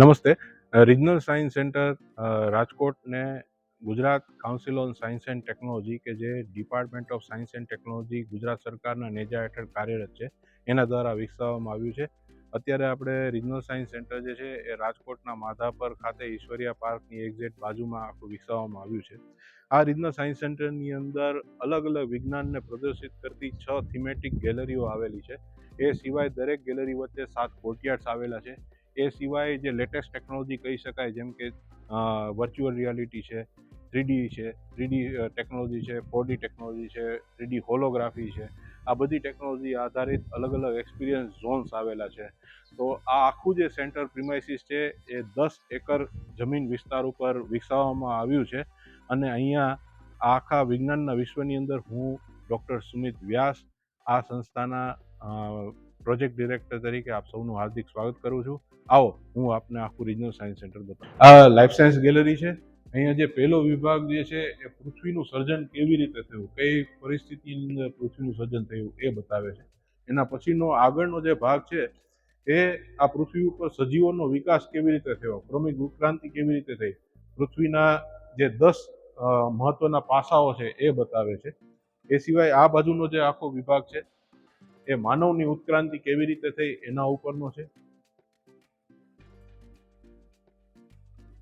નમસ્તે. Regional science centre રાજકોટને Gujarat council on science and technology કે જે department of science and technology Gujarat સરકારના નેજા હેઠળ કાર્યરત છે, એના દ્વારા વિકસાવવામાં આવ્યું છે. અત્યારે આપણે રિજનલ સાયન્સ સેન્ટર જે છે, એ રાજકોટના માધાપર ખાતે ઈશ્વરિયા પાર્કની એક્ઝેક્ટ બાજુમાં આખું વિકસાવવામાં આવ્યું છે. આ રિજનલ સાયન્સ સેન્ટરની અંદર અલગ અલગ વિજ્ઞાનને પ્રદર્શિત કરતી છ થીમેટિક ગેલેરીઓ આવેલી છે. એ સિવાય દરેક ગેલેરી વચ્ચે સાત કોર્ટયાર્ડ્સ આવેલા છે. એ સિવાય જે લેટેસ્ટ ટેકનોલોજી કહી શકાય, જેમ કે વર્ચ્યુઅલ રિયાલિટી છે થ્રીડી છે થ્રીડી ટેકનોલોજી છે ફોરડી ટેકનોલોજી છે થ્રીડી હોલોગ્રાફી છે, આ બધી ટેકનોલોજી આધારિત અલગ અલગ એક્સપિરિયન્સ ઝોન્સ આવેલા છે. તો આ આખું જે સેન્ટર પ્રિમાઇસીસ છે, એ દસ એકર જમીન વિસ્તાર ઉપર વિકસાવવામાં આવ્યું છે. અને અહીંયા આખા વિજ્ઞાનના વિશ્વની અંદર હું ડૉક્ટર સુમિત વ્યાસ, આ સંસ્થાના પ્રોજેક્ટ ડિરેક્ટર તરીકે આપ સૌનું હાર્દિક સ્વાગત કરું છું. આવો, હું આપને આખું રિજનલ સાયન્સ સેન્ટર બતાવું. આ લાઈફ સાયન્સ ગેલેરી છે. અહીંયા જે પહેલો વિભાગ જે છે, એ પૃથ્વીનું સર્જન કેવી રીતે થયું? કઈ પરિસ્થિતિની અંદર પૃથ્વીનું સર્જન થયું એ બતાવે છે. એના પછીનો આગળનો જે ભાગ છે, એ આ પૃથ્વી ઉપર સજીવોનો વિકાસ કેવી રીતે થયો? ક્રમિક ઉત્ક્રાંતિ કેવી રીતે થઈ? પૃથ્વીના જે દસ મહત્વના પાસાઓ છે એ બતાવે છે. એ સિવાય આ બાજુનો જે આખો વિભાગ છે એ માનવની ઉત્ક્રાંતિ કેવી રીતે થઈ એના ઉપરનો છે.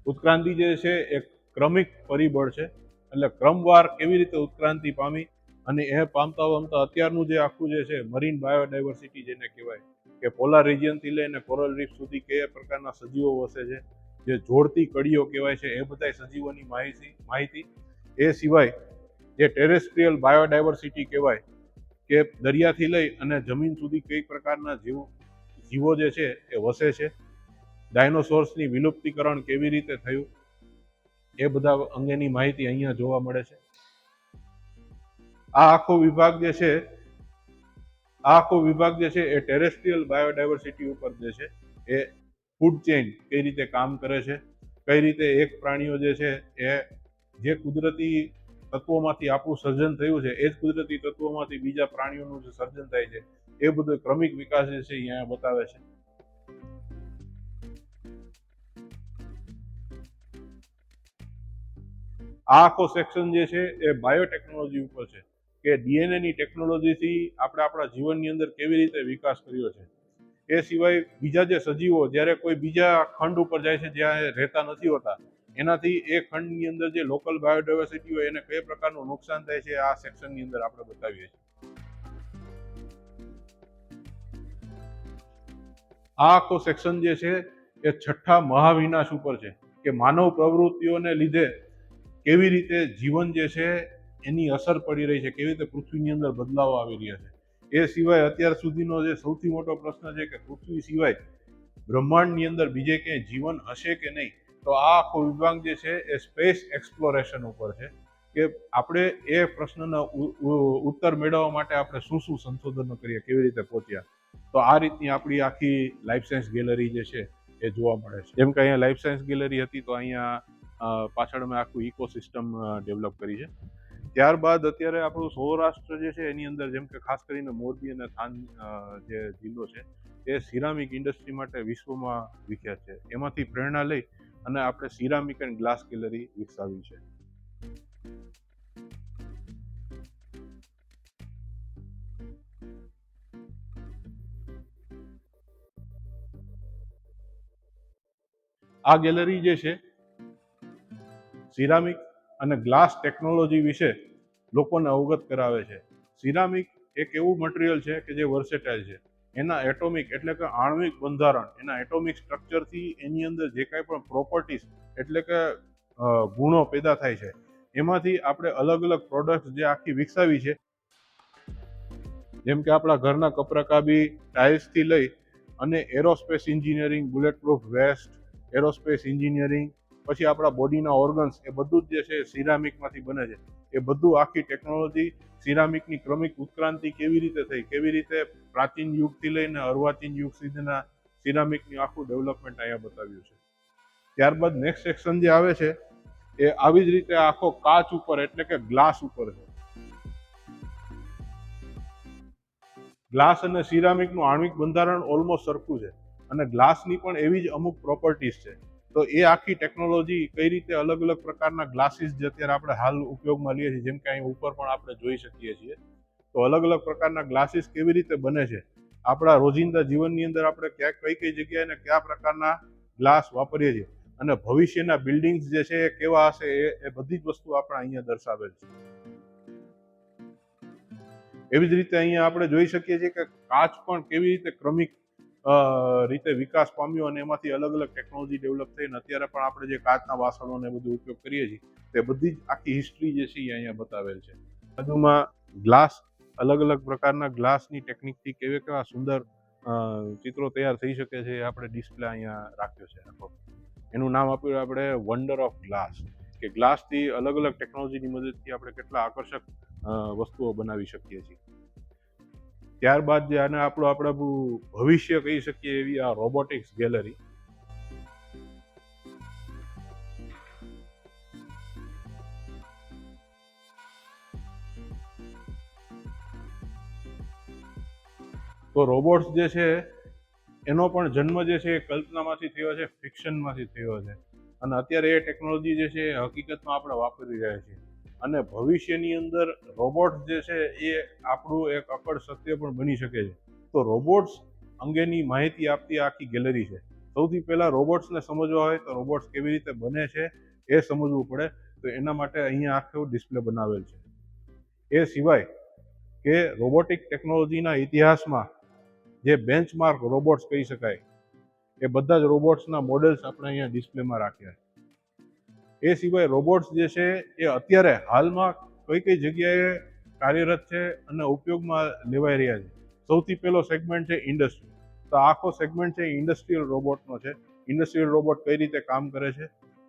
ઉત્ક્રાંતિ જે છે એ ક્રમિક પરિબળ છે. એટલે ક્રમવાર કેવી રીતે ઉત્ક્રાંતિ પામી અને એ પામતા પામતા અત્યારનું જે આખું જે છે મરીન બાયોડાયવર્સિટી જેને કહેવાય કે પોલાર રિજિયનથી લઈને કોરલ રીફ સુધી કયા પ્રકારના સજીવો વસે છે. જે જોડતી કડીઓ કહેવાય છે એ બધા સજીવોની માહિતી માહિતી. એ સિવાય જે ટેરેસ્ટ્રીયલ બાયોડાયવર્સિટી કહેવાય કે દરિયાથી લઈ અને જમીન સુધી કઈ પ્રકારના જીવો જીવો જે છે એ વસે છે? ડાયનોસોર્સની વિલુપ્તિકરણ કેવી રીતે થયું? એ બધા અંગેની માહિતી અહીંયા જોવા મળે છે. આ આખો વિભાગ જે છે, આ આખો વિભાગ જે છે એ ટેરેસ્ટ્રીયલ બાયોડાયવર્સિટી ઉપર જે છે એ ફૂડ ચેઇન કઈ રીતે કામ કરે છે? કઈ રીતે એક પ્રાણીઓ જે છે એ જે કુદરતી તત્વોમાંથી આપણું સર્જન થયું છે, એ જ કુદરતી તત્વોમાંથી બીજા પ્રાણીઓનું જે સર્જન થાય છે, એ બધો ક્રમિક વિકાસ જે છે અહીંયા બતાવે છે. આ આખો સેક્શન જે છે એ બાયોટેકનોલોજી ઉપર છે, કે ડીએનએ ની ટેકનોલોજીથી આપણે આપણા જીવનની અંદર કેવી રીતે વિકાસ કર્યો છે. એ સિવાય બીજા જે સજીવો, જ્યારે કોઈ બીજા ખંડ ઉપર જાય છે, જ્યાં રહેતા નથી હોતા એનાથી એ ખંડની અંદર જે લોકલ બાયોડાયવર્સિટી હોય એને કઈ પ્રકારનું નુકસાન થાય છે, આ સેક્શનની અંદર આપણે બતાવીએ છીએ. આ આખો સેક્શન જે છે, એ છઠ્ઠા મહાવિનાશ ઉપર છે કે માનવ પ્રવૃત્તિઓને લીધે કેવી રીતે જીવન જે છે, એની અસર પડી રહી છે, કેવી રીતે પૃથ્વીની અંદર બદલાવ આવી રહ્યા છે. એ સિવાય અત્યાર સુધીનો જે સૌથી મોટો પ્રશ્ન છે કે પૃથ્વી સિવાય બ્રહ્માંડની અંદર બીજે ક્યાંય જીવન હશે કે નહીં? તો આ આખો વિભાગ જે છે એ સ્પેસ એક્સપ્લોરેશન ઉપર છે કે આપણે એ પ્રશ્નના ઉત્તર મેળવવા માટે આપણે શું શું સંશોધનો કરીએ કેવી રીતે પહોંચ્યા? તો આ રીતની આપણી આખી લાઈફ સાયન્સ ગેલેરી જે છે એ જોવા મળે છે. જેમ કે અહીંયા લાઈફ સાયન્સ ગેલેરી હતી તો અહીંયા પાછળ મેં આખું ઇકોસિસ્ટમ ડેવલપ કરી છે. ત્યારબાદ અત્યારે આપણું સૌરાષ્ટ્ર જે છે એની અંદર જેમ કે ખાસ કરીને મોરબી અને થાન જે જિલ્લો છે એ સિરામિક ઇન્ડસ્ટ્રી માટે વિશ્વમાં વિખ્યાત છે. એમાંથી પ્રેરણા લઈ અને આપણે સિરામિક એન્ડ ગ્લાસ ગેલેરી વિકસાવી છે. આ ગેલેરી જે છે, સિરામિક અને ગ્લાસ ટેકનોલોજી વિશે લોકોને અવગત કરાવે છે. સિરામિક એક એવું મટીરિયલ છે કે જે વર્સેટાઇલ છે. એના એટોમિક એટલે કે આણ્વિક બંધારણ, એના એટોમિક સ્ટ્રક્ચરથી એની અંદર જે કાંઈ પણ પ્રોપર્ટીઝ એટલે કે ગુણો પેદા થાય છે. એમાંથી આપણે અલગ અલગ પ્રોડક્ટ જે આખી વિકસાવી છે, જેમ કે આપણા ઘરના કપરાકાબી ટાઇલ્સથી લઈ અને aerospace engineering bullet proof vest aerospace engineering પછી આપણા બોડીના ઓર્ગન્સ એ બધું જ જે છે સિરામિકમાંથી બને છે. એ બધું આખી ટેકનોલોજી સિરામિકની ક્રમિક ઉત્ક્રાંતિ કેવી રીતે થઈ? કેવી રીતે પ્રાચીન યુગથી લઈને અર્વાચીન યુગ સુધીના સિરામિકની આખું ડેવલપમેન્ટ અહીંયા બતાવ્યું છે. ત્યારબાદ નેક્સ્ટ સેક્શન જે આવે છે એ આવી જ રીતે આખો કાચ ઉપર, એટલે કે ગ્લાસ ઉપર છે. ગ્લાસ અને સિરામિકનું આણ્વિક બંધારણ ઓલમોસ્ટ સરખું છે. અને ગ્લાસની પણ એવી જ અમુક પ્રોપર્ટીઝ છે. તો એ આખી ટેકનોલોજી કઈ રીતે અલગ અલગ પ્રકારના ગ્લાસીસ જે અત્યારે આપણે હાલ ઉપયોગમાં લઈએ છીએ, જેમ કે અહીં ઉપર પણ આપણે જોઈ શકીએ છીએ. તો અલગ અલગ પ્રકારના ગ્લાસીસ કેવી રીતે બને છે? આપણા રોજિંદા જીવનની અંદર આપણે ક્યાં, કઈ કઈ જગ્યાએ કયા પ્રકારના ગ્લાસ વાપરીએ છીએ? અને ભવિષ્યના બિલ્ડિંગ્સ જે છે એ કેવા હશે એ બધી જ વસ્તુ આપણે અહીંયા દર્શાવેલ છે. એવી જ રીતે અહીંયા આપણે જોઈ શકીએ છીએ કે કાચ પણ કેવી રીતે ક્રમિક રીતે વિકાસ પામ્યો અને એમાંથી અલગ અલગ ટેકનોલોજી ડેવલપ થઈને અત્યારે પણ આપણે જે કાચના વાસણોને બધું ઉપયોગ કરીએ છીએ, તે બધી જ આખી હિસ્ટ્રી જે છે એ અહીંયા બતાવેલ છે. બાજુમાં ગ્લાસ અલગ અલગ પ્રકારના ગ્લાસની ટેકનિકથી કેવા કેવા સુંદર ચિત્રો તૈયાર થઈ શકે છે આપણે ડિસ્પ્લે અહીંયા રાખ્યો છે આખો. એનું નામ આપ્યું આપણે વન્ડર ઓફ ગ્લાસ કે ગ્લાસથી અલગ અલગ ટેકનોલોજીની મદદથી આપણે કેટલા આકર્ષક વસ્તુઓ બનાવી શકીએ છીએ. ત્યારબાદ જે આને આપણું આપણે ભવિષ્ય કહી શકીએ એવી આ રોબોટિક્સ ગેલેરી. તો રોબોટ્સ જે છે, એનો પણ જન્મ જે છે એ કલ્પનામાંથી થયો છે, ફિક્શનમાંથી થયો છે. અને અત્યારે એ ટેકનોલોજી જે છે હકીકતમાં આપણે વાપરી રહ્યા છીએ. અને ભવિષ્યની અંદર રોબોટ્સ જે છે એ આપણું એક અકળ સત્ય પણ બની શકે છે. તો રોબોટ્સ અંગેની માહિતી આપતી આખી ગેલેરી છે. સૌથી પહેલાં રોબોટ્સને સમજવા હોય તો રોબોટ્સ કેવી રીતે બને છે એ સમજવું પડે. તો એના માટે અહીંયા આખું ડિસ્પ્લે બનાવેલ છે. એ સિવાય કે રોબોટિક ટેકનોલોજીના ઇતિહાસમાં જે બેન્ચમાર્ક રોબોટ્સ કહી શકાય, એ બધા જ રોબોટ્સના મોડેલ્સ આપણે અહીંયા ડિસ્પ્લેમાં રાખ્યા છે. એ સિવાય રોબોટ્સ જે છે, એ અત્યારે હાલમાં કઈ કઈ જગ્યાએ કાર્યરત છે અને ઉપયોગમાં લેવાઈ રહ્યા છે. સૌથી પહેલો સેગમેન્ટ છે ઇન્ડસ્ટ્રી તો આખો સેગમેન્ટ છે ઇન્ડસ્ટ્રીયલ રોબોટનો છે. ઇન્ડસ્ટ્રીયલ રોબોટ કઈ રીતે કામ કરે છે?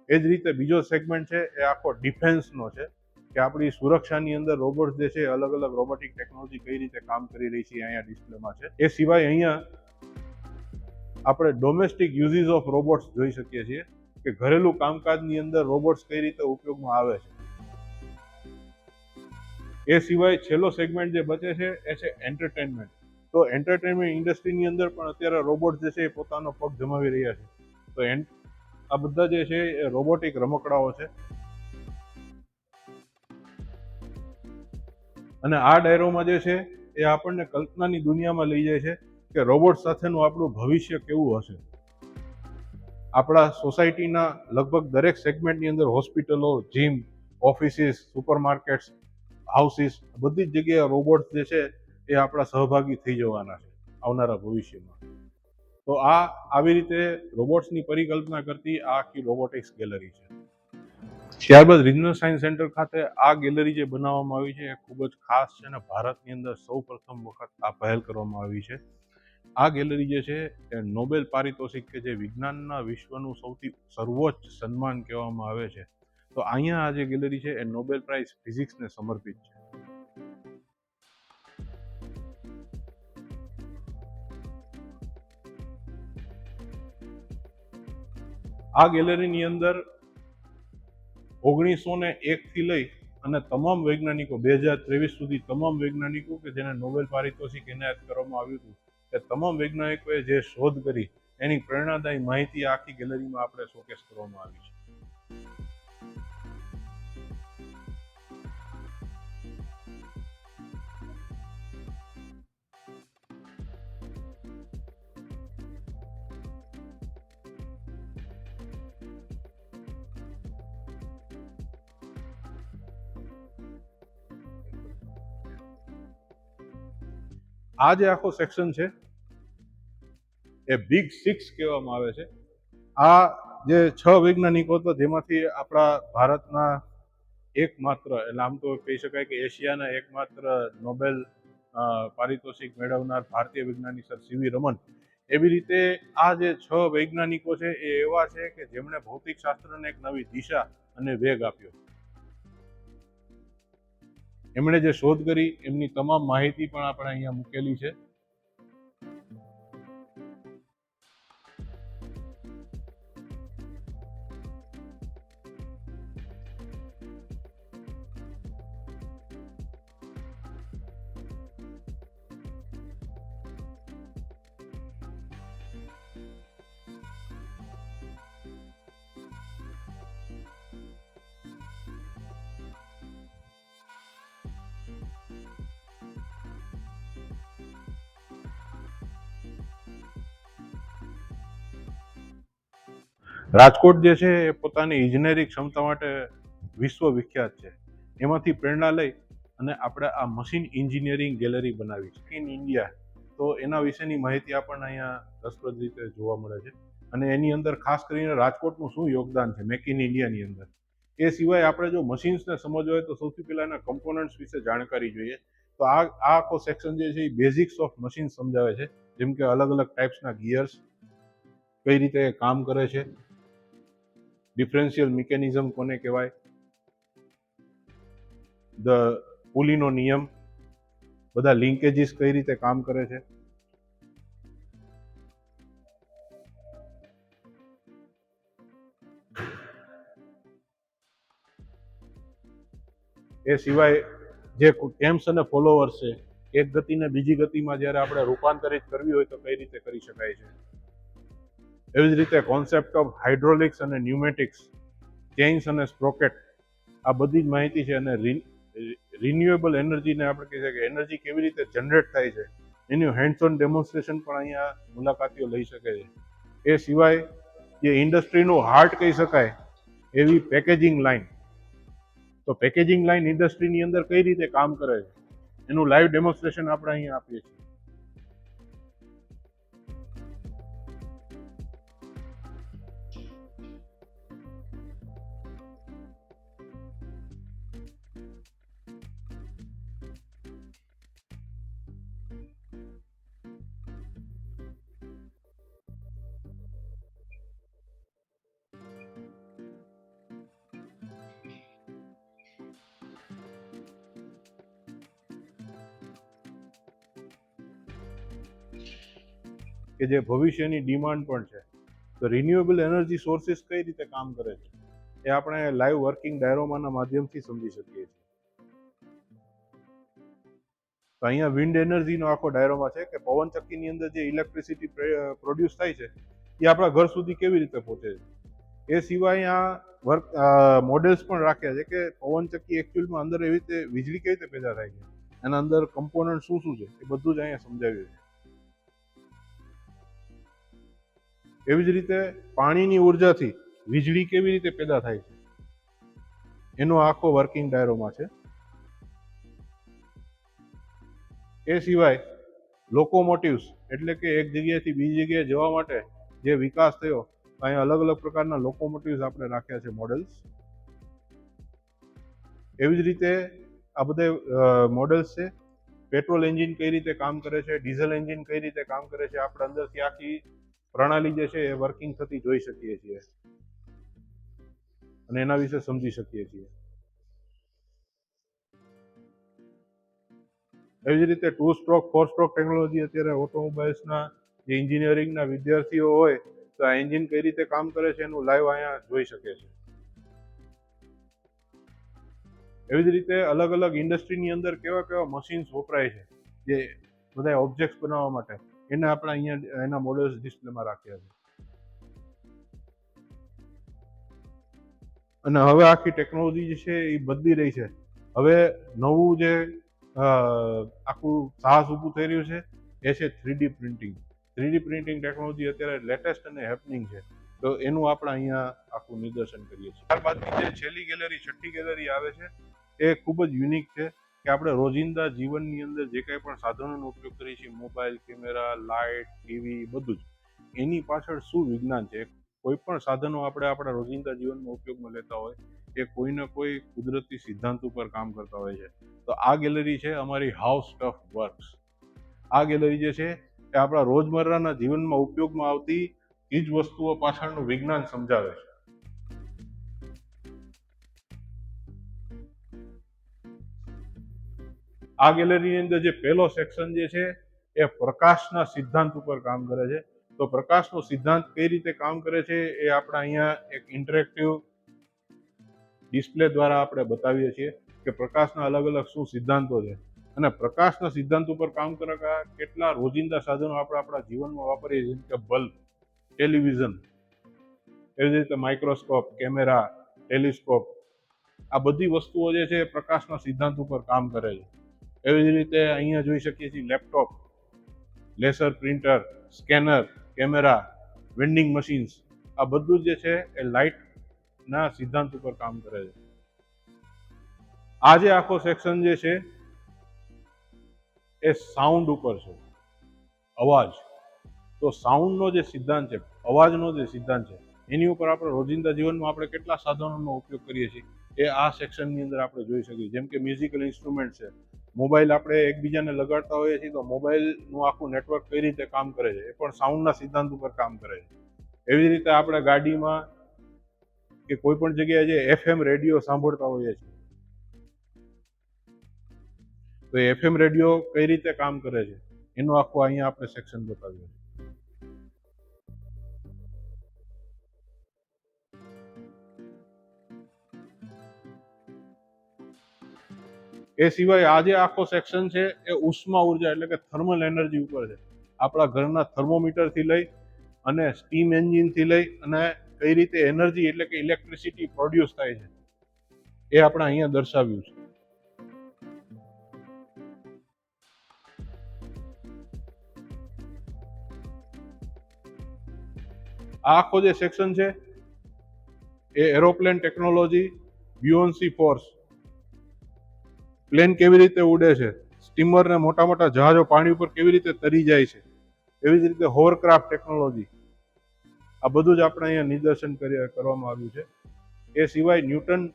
એ જ રીતે બીજો સેગમેન્ટ છે એ આખો ડિફેન્સનો છે. કે આપણી સુરક્ષાની અંદર રોબોટ્સ જે છે અલગ અલગ રોબોટિક ટેકનોલોજી કઈ રીતે કામ કરી રહી છે અહીંયા ડિસ્પ્લેમાં છે. એ સિવાય અહીંયા આપણે ડોમેસ્ટિક યુઝીસ ઓફ રોબોટ્સ જોઈ શકીએ છીએ. કે ઘરેલું કામકાજની અંદર રોબોટ્સ કઈ રીતે ઉપયોગમાં આવે છે? એ સિવાય છેલ્લો સેગમેન્ટ જે બચે છે, એ છે એન્ટરટેનમેન્ટ તો એન્ટરટેનમેન્ટ ઇન્ડસ્ટ્રીની અંદર પણ અત્યારે રોબોટ જે છે એ પોતાનો પગ જમાવી રહ્યા છે. તો આ બધા જે છે એ રોબોટિક રમકડાઓ છે. અને આ ડાયરોમાં જે છે એ આપણને કલ્પનાની દુનિયામાં લઈ જાય છે કે રોબોટ સાથેનું આપણું ભવિષ્ય કેવું હશે. આપણા સોસાયટીના લગભગ દરેક સેગમેન્ટની અંદર હોસ્પિટલો જીમ ઓફિસીસ સુપરમાર્કેટ્સ હાઉસીસ બધી જ જગ્યાએ રોબોટ્સ જે છે એ આપણા સહભાગી થઈ જવાના છે આવનારા ભવિષ્યમાં. તો આ આવી રીતે રોબોટ્સની પરિકલ્પના કરતી આ આખી રોબોટિક્સ ગેલેરી છે. ત્યારબાદ રિજનલ સાયન્સ સેન્ટર ખાતે આ ગેલેરી જે બનાવવામાં આવી છે એ ખૂબ જ ખાસ છે અને ભારતની અંદર સૌ પ્રથમ વખત આ પહેલ કરવામાં આવી છે. આ ગેલેરી જે છે, એ નોબેલ પારિતોષિક કે જે વિજ્ઞાનના વિશ્વનું સૌથી સર્વોચ્ચ સન્માન કહેવામાં આવે છે. તો અહીંયા આ જે ગેલેરી છે, એ નોબેલ પ્રાઇઝ ફિઝિક્સને સમર્પિત છે. આ ગેલેરીની અંદર ઓગણીસો ને એકથી લઈ અને તમામ વૈજ્ઞાનિકો, બે હજાર ત્રેવીસ સુધી તમામ વૈજ્ઞાનિકો કે જેને નોબેલ પારિતોષિક એનાયત કરવામાં આવ્યું હતું એ તમામ વૈજ્ઞાનિકોએ જે શોધ કરી, એની પ્રેરણાદાયી માહિતી આખી ગેલેરીમાં આપણે શોકેસ કરવામાં આવી છે. આ જે આખો સેક્શન છે, એ બિગ સિક્સ કહેવામાં આવે છે. આ જે છ વૈજ્ઞાનિકો તો જેમાંથી આપણા ભારતના એકમાત્ર, એટલે આમ તો કહી શકાય કે એશિયાના એકમાત્ર નોબેલ પારિતોષિક મેળવનાર ભારતીય વૈજ્ઞાનિક સર સીવી રમન એવી રીતે આ જે છ વૈજ્ઞાનિકો છે, એ એવા છે કે જેમણે ભૌતિક શાસ્ત્રને એક નવી દિશા અને વેગ આપ્યો. એમણે જે શોધ કરી એમની તમામ માહિતી પણ આપણે અહીંયા મૂકેલી છે. રાજકોટ જે છે એ પોતાની ઇજનેરી ક્ષમતા માટે વિશ્વ વિખ્યાત છે. એમાંથી પ્રેરણા લઈ અને આપણે આ મશીન એન્જિનિયરિંગ ગેલેરી બનાવી છે. ઇન ઇન્ડિયા તો એના વિશેની માહિતી આપણને અહીંયા રસપ્રદ રીતે જોવા મળે છે. અને એની અંદર ખાસ કરીને રાજકોટનું શું યોગદાન છે? મેક ઇન ઇન્ડિયાની અંદર. એ સિવાય આપણે જો મશીન્સને સમજવા હોય તો સૌથી પહેલા એના કમ્પોનન્ટ્સ વિશે જાણકારી જોઈએ. તો આ આ આખો સેક્શન જે છે એ બેઝિક્સ ઓફ મશીન સમજાવે છે. જેમ કે અલગ અલગ ટાઈપ્સના ગિયર્સ કઈ રીતે કામ કરે છે. ડિફરન્શિયલ મિકેનિઝમ કોને કહેવાય? ધ પુલીનો નિયમ. બધા લિંકેજીસ કઈ રીતે કામ કરે છે? એ સિવાય જે કેમ્સ અને ફોલોવર્સ છે, એક ગતિને બીજી ગતિમાં જ્યારે આપણે રૂપાંતરિત કરવી હોય તો કઈ રીતે કરી શકાય છે? એવી જ રીતે કોન્સેપ્ટ ઓફ હાઇડ્રોલિક્સ અને ન્યુમેટિક્સ ચેઇન્સ અને સ્પ્રોકેટ આ બધી જ માહિતી છે અને રિન્યુએબલ એનર્જીને આપણે કહી શકીએ એનર્જી કેવી રીતે જનરેટ થાય છે, એનું હેન્ડ્સ ઓન ડેમોન્સ્ટ્રેશન પણ અહીંયા મુલાકાતીઓ લઈ શકે છે. એ સિવાય જે ઇન્ડસ્ટ્રીનું હાર્ટ કહી શકાય, એવી પેકેજિંગ લાઇન તો પેકેજિંગ લાઇન ઇન્ડસ્ટ્રીની અંદર કઈ રીતે કામ કરે છે, એનું લાઈવ ડેમોન્સ્ટ્રેશન આપણે અહીંયા આપીએ છીએ. કે જે ભવિષ્યની ડિમાન્ડ પણ છે. તો રિન્યુએબલ એનર્જી સોર્સિસ કઈ રીતે કામ કરે છે? એ આપણે લાઈવ વર્કિંગ ડાયરોમાના માધ્યમથી સમજી શકીએ છીએ. તો અહીંયા વિન્ડ એનર્જીનો આખો ડાયરોમાં છે કે પવન ચક્કીની અંદર જે ઇલેક્ટ્રિસિટી પ્રોડ્યુસ થાય છે, એ આપણા ઘર સુધી કેવી રીતે પહોંચે છે? એ સિવાય અહીંયા વર્ક મોડેલ્સ પણ રાખ્યા છે કે પવન ચક્કી એકચ્યુઅલમાં અંદર એવી રીતે વીજળી કેવી રીતે પેદા થાય છે? એના અંદર કમ્પોનન્ટ શું શું છે? એ બધું જ અહીંયા સમજાવ્યું છે. એવી જ રીતે પાણીની ઉર્જાથી વીજળી કેવી રીતે પેદા થાય છે? એનો આખો વર્કિંગ ડાયરોમાં છે. એ સિવાય લોકોમોટિવ્સ એટલે કે એક જગ્યાએથી બીજી જગ્યાએ જવા માટે જે વિકાસ થયો અહીંયા અલગ અલગ પ્રકારના લોકોમોટિવ્સ આપણે રાખ્યા છે મોડલ્સ એવી જ રીતે આ બધા મોડલ્સ છે. પેટ્રોલ એન્જિન કઈ રીતે કામ કરે છે? ડીઝલ એન્જિન કઈ રીતે કામ કરે છે? આપણે અંદરથી આખી પ્રણાલી જે છે એ વર્કિંગ થતી જોઈ શકીએ છીએ. અને એના વિશે સમજી શકીએ છીએ. એવી જ રીતે two stroke four stroke technology અત્યારે ઓટોમોબાઈલ્સના જે એન્જિનિયરિંગના વિદ્યાર્થીઓ હોય, તો આ એન્જિન કઈ રીતે કામ કરે છે એનું લાઈવ અહીંયા જોઈ શકે છે. એવી જ રીતે અલગ અલગ ઇન્ડસ્ટ્રીની અંદર કેવા કેવા મશીન્સ વપરાય છે, જે બધા ઓબ્જેક્ટ્સ બનાવવા માટે. એને આપણે અહીંયા એના મોડલ્સ ડિસ્પ્લેમાં રાખ્યા છે. અને હવે આખી ટેકનોલોજી જે છે એ બદલી રહી છે. હવે નવું જે આખું સાહસ ઊભું થઈ રહ્યું છે, એ છે three D printing three D printing technology અત્યારે લેટેસ્ટ અને હેપનિંગ છે. તો એનું આપણે અહીંયા આખું નિદર્શન કરીએ છીએ. ત્યારબાદની જે છેલ્લી ગેલેરી છઠ્ઠી ગેલેરી આવે છે, એ ખૂબ જ યુનિક છે. કે આપણે રોજિંદા જીવનની અંદર જે કંઈ પણ સાધનોનો ઉપયોગ કરીએ છીએ, મોબાઈલ, કેમેરા, લાઇટ, ટીવી, બધું જ, એની પાછળ શું વિજ્ઞાન છે? કોઈ પણ સાધનો આપણે આપણા રોજિંદા જીવનમાં ઉપયોગમાં લેતા હોય, એ કોઈને કોઈ કુદરતી સિદ્ધાંત ઉપર કામ કરતા હોય છે. તો આ ગેલેરી છે અમારી હાઉસ ટફ વર્ક્સ આ ગેલેરી જે છે, એ આપણા રોજમર્રાના જીવનમાં ઉપયોગમાં આવતી ચીજ વસ્તુઓ પાછળનું વિજ્ઞાન સમજાવે છે. આ ગેલેરીની અંદર જે પહેલો સેક્શન જે છે, એ પ્રકાશના સિદ્ધાંત ઉપર કામ કરે છે. તો પ્રકાશનો સિદ્ધાંત કઈ રીતે કામ કરે છે, એ આપણે અહીંયા એક ઇન્ટરેક્ટિવ ડિસ્પ્લે દ્વારા આપણે બતાવીએ છીએ કે પ્રકાશના અલગ અલગ શું સિદ્ધાંતો છે. અને પ્રકાશના સિદ્ધાંત ઉપર કામ કરતા કેટલા રોજિંદા સાધનો આપણે આપણા જીવનમાં વાપરીએ જેમ કે બલ્બ, ટેલિવિઝન, એવી રીતે માઇક્રોસ્કોપ કેમેરા ટેલિસ્કોપ આ બધી વસ્તુઓ જે છે પ્રકાશના સિદ્ધાંત ઉપર કામ કરે છે. એવી જ રીતે અહીંયા જોઈ શકીએ છીએ laptop, laser printer, scanner, camera vending machines આ બધું જે છે એ લાઇટના સિદ્ધાંત ઉપર કામ કરે છે. આ જે આખો સેક્શન જે છે એ સાઉન્ડ ઉપર છે. અવાજ. તો સાઉન્ડનો જે સિદ્ધાંત છે, અવાજનો જે સિદ્ધાંત છે, એની ઉપર આપણે રોજિંદા જીવનમાં આપણે કેટલા સાધનોનો ઉપયોગ કરીએ છીએ એ આ સેક્શનની અંદર આપણે જોઈ શકીએ જેમ કે મ્યુઝિકલ ઇન્સ્ટ્રુમેન્ટ છે મોબાઈલ આપણે એકબીજાને લગાડતા હોઈએ છીએ તો મોબાઈલનું આખું નેટવર્ક કઈ રીતે કામ કરે છે? એ પણ સાઉન્ડના સિદ્ધાંત ઉપર કામ કરે છે. એવી રીતે આપણે ગાડીમાં કે કોઈ પણ જગ્યાએ જે એફએમ રેડિયો સાંભળતા હોઈએ છીએ. તો એફએમ રેડિયો કઈ રીતે કામ કરે છે? એનું આખું અહીંયા આપણે સેક્શન બતાવ્યું છે. એ સિવાય આજે આખો સેક્શન છે એ ઉષ્મા ઊર્જા એટલે કે થર્મલ એનર્જી ઉપર છે. આપણા ઘરના થર્મોમીટરથી લઈ અને સ્ટીમ એન્જિનથી લઈ અને કઈ રીતે એનર્જી એટલે કે ઇલેક્ટ્રિસિટી પ્રોડ્યુસ થાય છે એ આપણે અહીંયા દર્શાવ્યું છે. આ આખો જે સેક્શન છે એ aeroplane technology buoyancy force plane કેવી રીતે ઉડે છે? સ્ટીમરને મોટા મોટા જહાજો પાણી ઉપર કેવી રીતે તરી જાય છે? એવી જ રીતે હોવરક્રાફ્ટ ટેકનોલોજી આ બધું જ આપણે અહીંયા નિદર્શન કરી કરવામાં આવ્યું છે. એ સિવાય ન્યૂટન,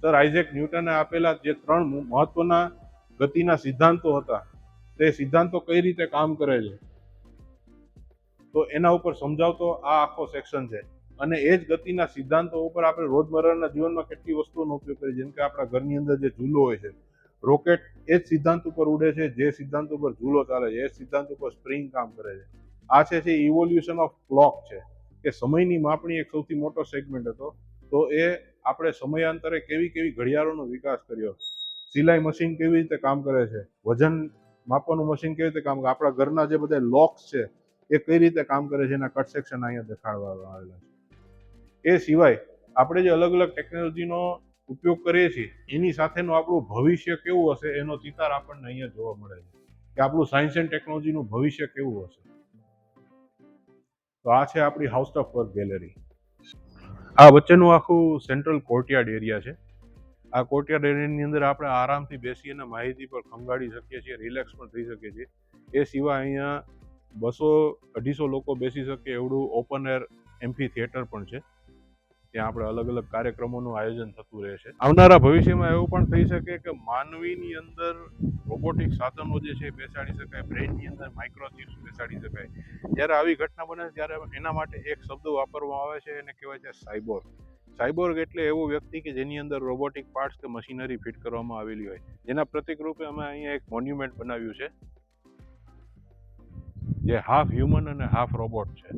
સર આઇઝેક ન્યૂટને આપેલા જે ત્રણ મહત્વના ગતિના સિદ્ધાંતો હતા, તે સિદ્ધાંતો કઈ રીતે કામ કરે છે? તો એના ઉપર સમજાવતો આ આખો સેક્શન છે. અને એ જ ગતિના સિદ્ધાંતો ઉપર આપણે રોજમર્રાના જીવનમાં કેટલી વસ્તુઓનો ઉપયોગ કરીએ, જેમ કે આપણા ઘરની અંદર જે ઝૂલો હોય છે, રોકેટ એ જ સિદ્ધાંત ઉપર ઉડે છે, જે સિદ્ધાંત ઉપર ઝૂલો ચાલે છે, એ સિદ્ધાંત ઉપર સ્પ્રિંગ કામ કરે છે. આ છે જે ઇવોલ્યુશન ઓફ ક્લોક છે, કે સમયની માપણી એક સૌથી મોટો સેગમેન્ટ હતો. તો એ આપણે સમયાંતરે કેવી કેવી ઘડિયાળોનો વિકાસ કર્યો, સિલાઈ મશીન કેવી રીતે કામ કરે છે, વજન માપવાનું મશીન કેવી રીતે કામ કરે આપણા ઘરના જે બધા લોક્સ છે, એ કઈ રીતે કામ કરે છે, એના કટ સેક્શન અહીંયા દેખાડવામાં આવેલા છે. એ સિવાય આપણે જે અલગ અલગ ટેકનોલોજીનો ઉપયોગ કરીએ છીએ, એની સાથેનું આપણું ભવિષ્ય કેવું હશે એનો ચિતાર આપણને અહીંયા જોવા મળે છે કે આપણું સાયન્સ એન્ડ ટેકનોલોજીનું ભવિષ્ય કેવું હશે. તો આ છે આપણી હાઉસ ઓફ વર્ક ગેલેરી આ વચ્ચેનું આખું સેન્ટ્રલ કોર્ટયાર્ડ એરિયા છે. આ કોર્ટયાર્ડ એરિયાની અંદર આપણે આરામથી બેસી અને માહિતી પર ખંગાડી શકીએ છીએ રિલેક્સ પણ થઈ શકીએ છીએ. એ સિવાય અહીંયા બસો અઢીસો લોકો બેસી શકે, એવડું ઓપન એર એમ્ફી થિયેટર પણ છે. ત્યાં આપણે અલગ અલગ કાર્યક્રમોનું આયોજન થતું રહે છે. આવનારા ભવિષ્યમાં એવું પણ થઈ શકે કે માનવીની અંદર રોબોટિક સાધનો જે છે એ બેસાડી શકાય બ્રેનની અંદર માઇક્રોચિપ્સ બેસાડી શકાય. જ્યારે આવી ઘટના બને ત્યારે એના માટે એક શબ્દ વાપરવામાં આવે છે, એને કહેવાય છે સાયબોર્ગ સાયબોર્ગ એટલે એવો વ્યક્તિ કે જેની અંદર રોબોટિક પાર્ટ્સ કે મશીનરી ફિટ કરવામાં આવેલી હોય. જેના પ્રતિક રૂપે અમે અહીંયા એક મોન્યુમેન્ટ બનાવ્યું છે. જે હાફ હ્યુમન અને હાફ રોબોટ છે.